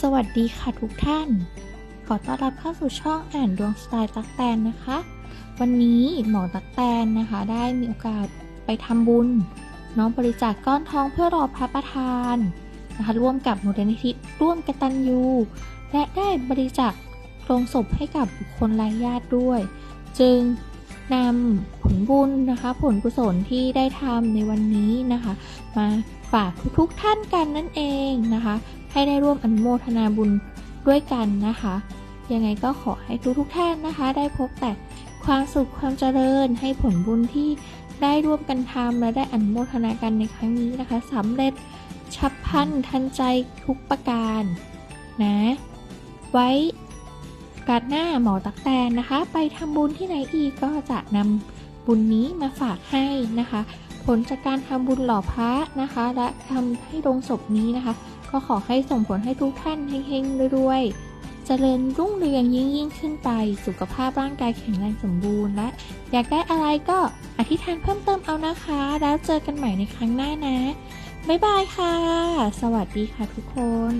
สวัสดีค่ะทุกท่าน ขอต้อนรับเข้าสู่ช่องอ่านดวงสไตล์ตักแตนนะคะ วันนี้หมอตักแตนนะคะ ได้มีโอกาสไปทำบุญ น้องบริจาคก้อนทองเพื่อรอพระประธานนะคะร่วมกับมูลนิธิร่วมกตัญญูและได้บริจาคโลงศพให้กับบุคคลไร้ญาติด้วย จึง นำผลบุญนะคะ ผลกุศลที่ได้ทำในวันนี้นะคะ มาฝากทุกๆท่านกันนั่นเองนะคะ ให้ได้ร่วมอนุโมทนาบุญด้วยกันนะคะ ยังไงก็ขอให้ทุกๆท่านนะคะ ได้พบแต่ความสุขความเจริญให้ผลบุญที่ได้ร่วมกันทำและได้อนุโมทนากันในครั้งนี้นะคะสำเร็จฉับพลันทันใจทุกประการนะ ไว้ การหน้าหมอตักแตนนะคะ ไปทำบุญที่ไหนอีกก็จะนำบุญนี้มาฝากให้นะคะ ผลจากการทำบุญหล่อพระนะคะ และทำให้โรงศพนี้นะคะ ก็ขอให้ส่งผลให้ทุกท่านเฮงๆรวยๆเจริญรุ่งเรืองยิ่งยิ่งขึ้นไป สุขภาพร่างกายแข็งแรงสมบูรณ์และ อยากได้อะไรก็อธิษฐานเพิ่มเติมเอานะคะ แล้วเจอกันใหม่ในครั้งหน้านะบ๊ายบายค่ะ สวัสดีค่ะทุกคน